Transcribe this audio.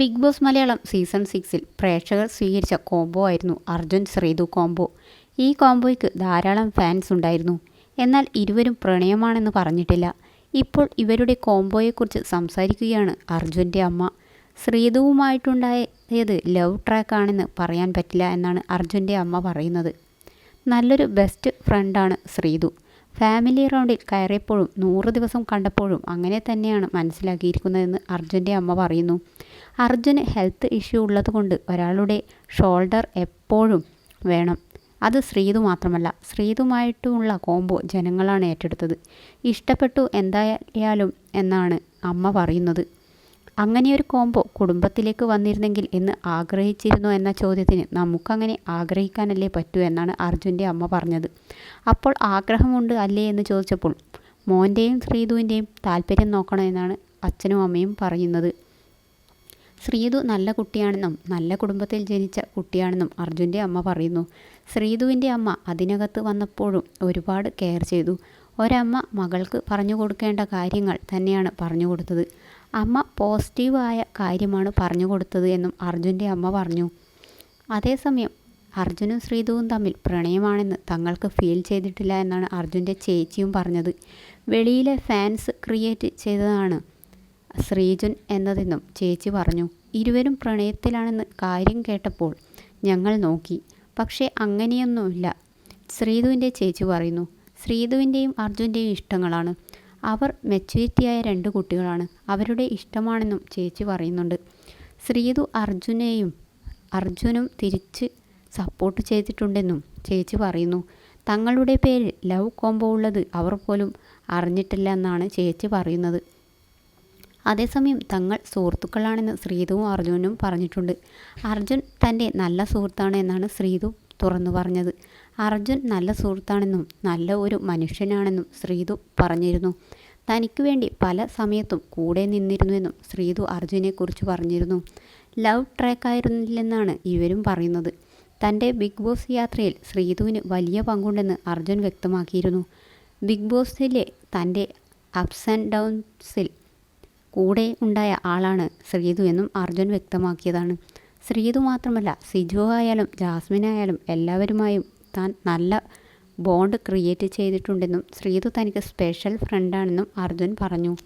Big boss Malayalam season സിക്സിൽ പ്രേക്ഷകർ സ്വീകരിച്ച കോംബോ ആയിരുന്നു അർജുൻ ശ്രീതു കോംബോ. ഈ കോംബോയ്ക്ക് ധാരാളം ഫാൻസ് ഉണ്ടായിരുന്നു. എന്നാൽ ഇരുവരും പ്രണയമാണെന്ന് പറഞ്ഞിട്ടില്ല. ഇപ്പോൾ ഇവരുടെ കോംബോയെക്കുറിച്ച് സംസാരിക്കുകയാണ് അർജുന്റെ അമ്മ. ശ്രീതുവുമായിട്ടുണ്ടായത് ലവ് ട്രാക്കാണെന്ന് പറയാൻ പറ്റില്ല എന്നാണ് അർജുന്റെ അമ്മ പറയുന്നത്. നല്ലൊരു ബെസ്റ്റ് ഫ്രണ്ടാണ് ശ്രീതു. ഫാമിലി റൗണ്ടിൽ കയറിയപ്പോഴും നൂറ് ദിവസം കണ്ടപ്പോഴും അങ്ങനെ തന്നെയാണ് മനസ്സിലാക്കിയിരിക്കുന്നതെന്ന് അർജുന്റെ അമ്മ പറയുന്നു. അർജുന് ഹെൽത്ത് ഇഷ്യൂ ഉള്ളതുകൊണ്ട് ഒരാളുടെ ഷോൾഡർ എപ്പോഴും വേണം. അത് ശ്രീതു മാത്രമല്ല ശ്രീതുമായിട്ടുമുള്ള കോംബോ ജനങ്ങളാണ് ഏറ്റെടുത്തത്. ഇഷ്ടപ്പെട്ടു എന്തായാലും എന്നാണ് അമ്മ പറയുന്നത്. അങ്ങനെയൊരു കോംബോ കുടുംബത്തിലേക്ക് വന്നിരുന്നെങ്കിൽ എന്ന് ആഗ്രഹിച്ചിരുന്നു എന്ന ചോദ്യത്തിന് നമുക്കങ്ങനെ ആഗ്രഹിക്കാനല്ലേ പറ്റൂ എന്നാണ് അർജുന്റെ അമ്മ പറഞ്ഞത്. അപ്പോൾ ആഗ്രഹമുണ്ട് അല്ലേ എന്ന് ചോദിച്ചപ്പോൾ മോന്റെയും ശ്രീതുവിന്റെയും താല്പര്യം നോക്കണമെന്നാണ് അച്ഛനും അമ്മയും പറയുന്നത്. ശ്രീതു നല്ല കുട്ടിയാണെന്നും നല്ല കുടുംബത്തിൽ ജനിച്ച കുട്ടിയാണെന്നും അർജുന്റെ അമ്മ പറയുന്നു. ശ്രീതുവിന്റെ അമ്മ അതിനകത്ത് വന്നപ്പോഴും ഒരുപാട് കെയർ ചെയ്തു. ഒരമ്മ മകൾക്ക് പറഞ്ഞു കൊടുക്കേണ്ട കാര്യങ്ങൾ തന്നെയാണ് പറഞ്ഞു കൊടുത്തത്. അമ്മ പോസിറ്റീവായ കാര്യമാണ് പറഞ്ഞു കൊടുത്തത് എന്നും അർജുന്റെ അമ്മ പറഞ്ഞു. അതേസമയം അർജുനും ശ്രീതുവും തമ്മിൽ പ്രണയമാണെന്ന് തങ്ങൾക്ക് ഫീൽ ചെയ്തിട്ടില്ല എന്നാണ് അർജുന്റെ ചേച്ചിയും പറഞ്ഞത്. വെളിയിലെ ഫാൻസ് ക്രിയേറ്റ് ചെയ്തതാണ് ശ്രീജുൻ എന്നതെന്നും ചേച്ചി പറഞ്ഞു. ഇരുവരും പ്രണയത്തിലാണെന്ന് കാര്യം കേട്ടപ്പോൾ ഞങ്ങൾ നോക്കി. പക്ഷേ അങ്ങനെയൊന്നുമില്ല. ശ്രീതുവിന്റെ ചേച്ചി പറയുന്നു ശ്രീതുവിന്റെയും അർജുന്റെയും ഇഷ്ടങ്ങളാണ്. അവർ മെച്യൂരിറ്റിയായ രണ്ട് കുട്ടികളാണ്. അവരുടെ ഇഷ്ടമാണെന്നും ചേച്ചി പറയുന്നുണ്ട്. ശ്രീതു അർജുനെയും അർജുനും തിരിച്ച് സപ്പോർട്ട് ചെയ്തിട്ടുണ്ടെന്നും ചേച്ചി പറയുന്നു. തങ്ങളുടെ പേരിൽ ലവ് കോംബോ ഉള്ളത് അവർ പോലും അറിഞ്ഞിട്ടില്ല എന്നാണ് ചേച്ചി പറയുന്നത്. അതേസമയം തങ്ങൾ സുഹൃത്തുക്കളാണെന്ന് ശ്രീതുവും അർജുനും പറഞ്ഞിട്ടുണ്ട്. അർജുൻ തന്റെ നല്ല സുഹൃത്താണ് എന്നാണ് ശ്രീതു തുറന്നു പറഞ്ഞത്. അർജുൻ നല്ല സുഹൃത്താണെന്നും നല്ല ഒരു മനുഷ്യനാണെന്നും ശ്രീതു പറഞ്ഞിരുന്നു. തനിക്ക് വേണ്ടി പല സമയത്തും കൂടെ നിന്നിരുന്നുവെന്നും ശ്രീതു അർജുനെക്കുറിച്ച് പറഞ്ഞിരുന്നു. ലവ് ട്രാക്കായിരുന്നില്ലെന്നാണ് ഇവരും പറയുന്നത്. തന്റെ ബിഗ് ബോസ് യാത്രയിൽ ശ്രീതുവിന് വലിയ പങ്കുണ്ടെന്ന് അർജുൻ വ്യക്തമാക്കിയിരുന്നു. ബിഗ് ബോസിലെ തന്റെ അപ്സ് ആൻഡ് ഡൗൺസിൽ കൂടെ ഉണ്ടായ ആളാണ് ശ്രീതു എന്നും അർജുൻ വ്യക്തമാക്കിയതാണ്. ശ്രീതു മാത്രമല്ല സിജു ആയാലും ജാസ്മിൻ ആയാലും എല്ലാവരുമായും താൻ നല്ല ബോണ്ട് ക്രിയേറ്റ് ചെയ്തിട്ടുണ്ടെന്നും ശ്രീതു തനിക്ക് സ്പെഷ്യൽ ഫ്രണ്ടാണെന്നും അർജുൻ പറഞ്ഞു.